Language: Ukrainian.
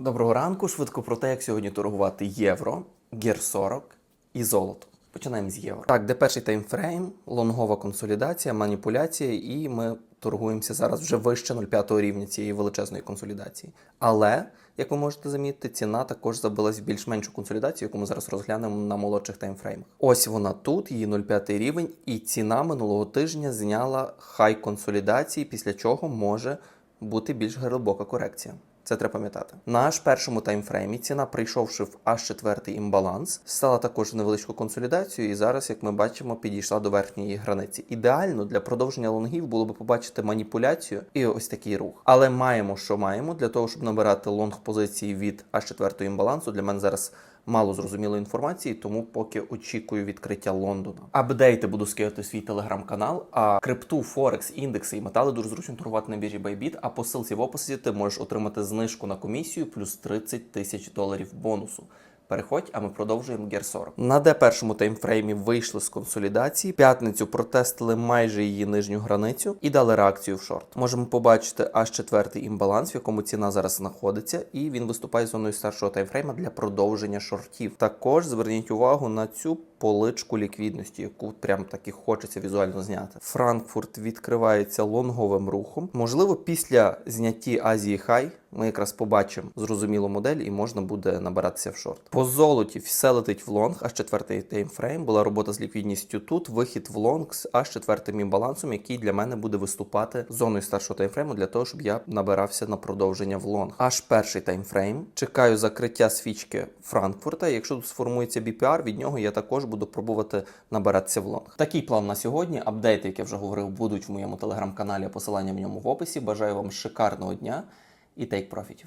Доброго ранку. Швидко про те, як сьогодні торгувати євро, гір 40 і золото. Починаємо з євро. Так, де перший таймфрейм, лонгова консолідація, маніпуляція, і ми торгуємося зараз вже вище 0,5 рівня цієї величезної консолідації. Але, як ви можете замітити, ціна також забилась в більш-меншу консолідацію, яку ми зараз розглянемо на молодших таймфреймах. Ось вона тут, її 0,5 рівень, і ціна минулого тижня зняла хай консолідації, після чого може бути більш глибока корекція. Це треба пам'ятати. На аж першому таймфреймі ціна, прийшовши в аж четвертий імбаланс, стала також невеличку консолідацію, і зараз, як ми бачимо, підійшла до верхньої границі. Ідеально для продовження лонгів було би побачити маніпуляцію і ось такий рух. Але маємо, що маємо для того, щоб набирати лонг позиції від аж четвертого імбалансу. Для мене зараз мало зрозумілої інформації, тому поки очікую відкриття Лондона. Апдейти буду скидати свій телеграм-канал. А крипту, Форекс, індекси і метали дуже зручно торгувати на біржі Bybit, А по ссылці в описі ти можеш отримати знижку на комісію плюс 30 тисяч доларів бонусу. Переходь, а ми продовжуємо гер 40. На де першому таймфреймі вийшли з консолідації. П'ятницю протестили майже її нижню границю і дали реакцію в шорт. Можемо побачити аж четвертий імбаланс, в якому ціна зараз знаходиться, і він виступає зоною старшого таймфрейма для продовження шортів. Також зверніть увагу на цю поличку ліквідності, яку прям таки хочеться візуально зняти. Франкфурт відкривається лонговим рухом. Можливо, після зняті Азії Хай ми якраз побачимо зрозумілу модель і можна буде набиратися в шорт. По золоті все летить в лонг, аж четвертий таймфрейм. Була робота з ліквідністю тут. Вихід в лонг з аж четвертим імбалансом, який для мене буде виступати зоною старшого таймфрейму для того, щоб я набирався на продовження в лонг. Аж перший таймфрейм. Чекаю закриття свічки Франкфурта. Якщо тут сформується BPR, від нього я також буду пробувати набиратися в лонг. Такий план на сьогодні. Апдейти, як я вже говорив, будуть в моєму телеграм-каналі. Посилання в ньому в описі. Бажаю вам шикарного дня і тейк профітів.